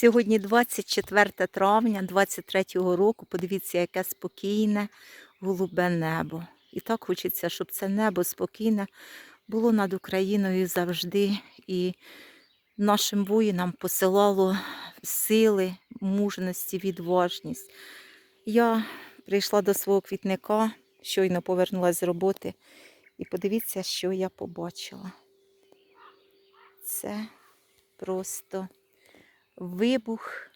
Сьогодні 24 травня 23-го року. Подивіться, яке спокійне голубе небо. І так хочеться, щоб це небо спокійне було над Україною завжди. І нашим воїнам посилало сили, мужності, відважність. Я прийшла до свого квітника, щойно повернулася з роботи. І подивіться, що я побачила. Це просто вибух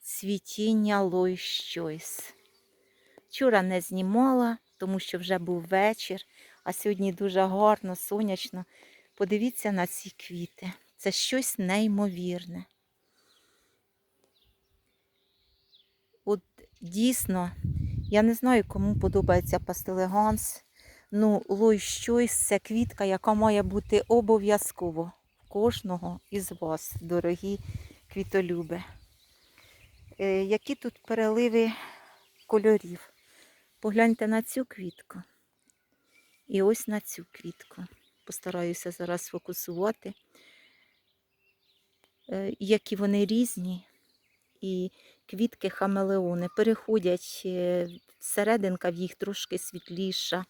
цвітіння Лой щось. Вчора не знімала, тому що вже був вечір, а сьогодні дуже гарно, сонячно. Подивіться на ці квіти. Це щось неймовірне. От дійсно, я не знаю, кому подобається пастелеганс. Ну, лой щось це квітка, яка має бути обов'язково в кожного із вас, дорогі квітолюби. Е, які тут переливи кольорів. Погляньте на цю квітку. І ось на цю квітку. Постараюся зараз сфокусувати, Е, які вони різні. І квітки хамелеони переходять, е, серединка в їх трошки світліша,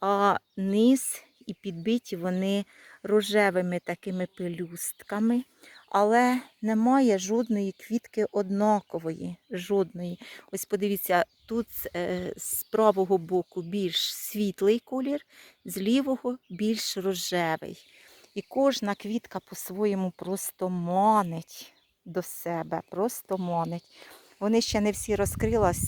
а низ і підбиті вони рожевими такими пелюстками, але немає жодної квітки однакової. Жодної. Ось подивіться, тут е, з правого боку більш світлий колір, з лівого більш рожевий. І кожна квітка по-своєму просто манить до себе, просто манить. Вони ще не всі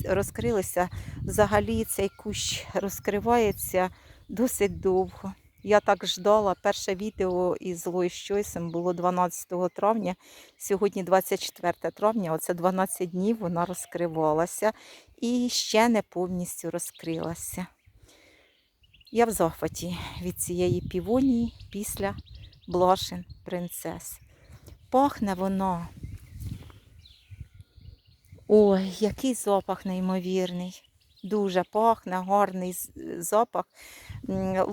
розкрилися. Взагалі цей кущ розкривається досить довго. Я так ждала. Перше відео із Лої Щойсом було 12 травня, сьогодні 24 травня, оце 12 днів вона розкривалася і ще не повністю розкрилася. Я в захваті від цієї півонії після блошин принцес. Пахне воно. Ой, який запах неймовірний. Дуже пахне, гарний запах. М,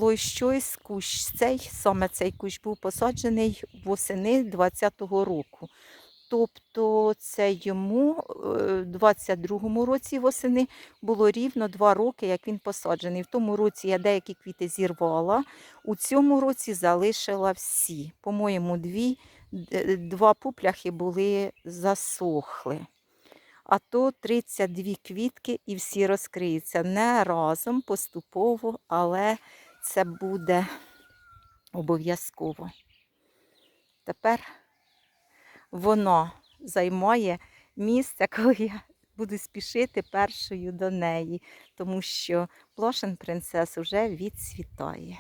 кущ цей, саме цей кущ був посаджений восени 20-го року. Тобто це йому е, в 22-му році восени було рівно два роки, як він посаджений. В тому році я деякі квіти зірвала, у цьому році залишила всі. По-моєму, дві, два пупляхи були засохли. А то 32 квітки і всі розкриються. Не разом, поступово, але це буде обов'язково. Тепер воно займає місце, коли я буду спішити першою до неї, тому що Блошин принцес уже відцвітає.